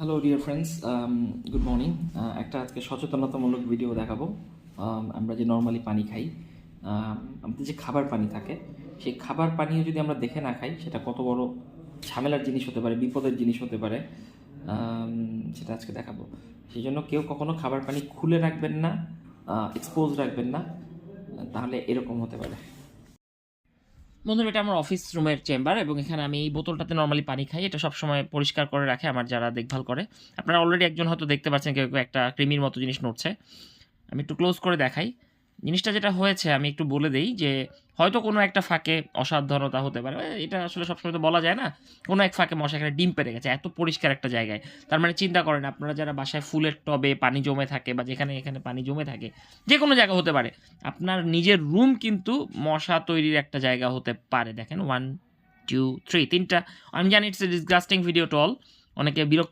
Hello dear friends good morning Uh, একটা আজকে সচেতনতামূলক ভিডিও দেখাবো। Um, আমরা যে নর্মালি পানি খাই um, আমাদের যে খাবার পানি থাকে সেই খাবার পানিও যদি আমরা দেখে না খাই সেটা কত বড় ঝামেলার জিনিস হতে পারে বিপদের জিনিস হতে পারে um, সেটা আজকে দেখাবো। সেই জন্য কেউ কখনো খাবার পানি খুলে রাখবেন না এক্সপোজ রাখবেন না তাহলে এরকম হতে পারে। বন্ধুরা এটা আমার অফিস রুমের চেম্বার এবং এখানে আমি এই বোতলটাতে নর্মালি পানি খাই। এটা সবসময় পরিষ্কার করে রাখে আমার যারা দেখভাল করে। আপনারা অলরেডি একজন হয়তো দেখতে পাচ্ছেন, কেউ একটা ক্রিমির মতো জিনিস নড়ছে। আমি একটু ক্লোজ করে দেখাই। জিনিসটা যেটা হয়েছে, আমি একটু বলে দেই যে, হয়তো কোনো একটা ফাঁকে অসাবধানতা হতে পারে। এটা আসলে সবসময় তো বলা যায় না, কোনো এক ফাঁকে মশা এখানে ডিম পেরে গেছে, এত পরিষ্কার একটা জায়গায়। তার মানে চিন্তা করেন, আপনারা যারা বাসায় ফুলের টবে পানি জমে থাকে বা যেখানে এখানে পানি জমে থাকে যে কোনো জায়গা হতে পারে, আপনার নিজের রুম কিন্তু মশা তৈরির একটা জায়গা হতে পারে। দেখেন ওয়ান টু থ্রি তিনটা, আমি জানি ইটস এ ডিসগাস্টিং ভিডিও টল অনেকে বিরক্ত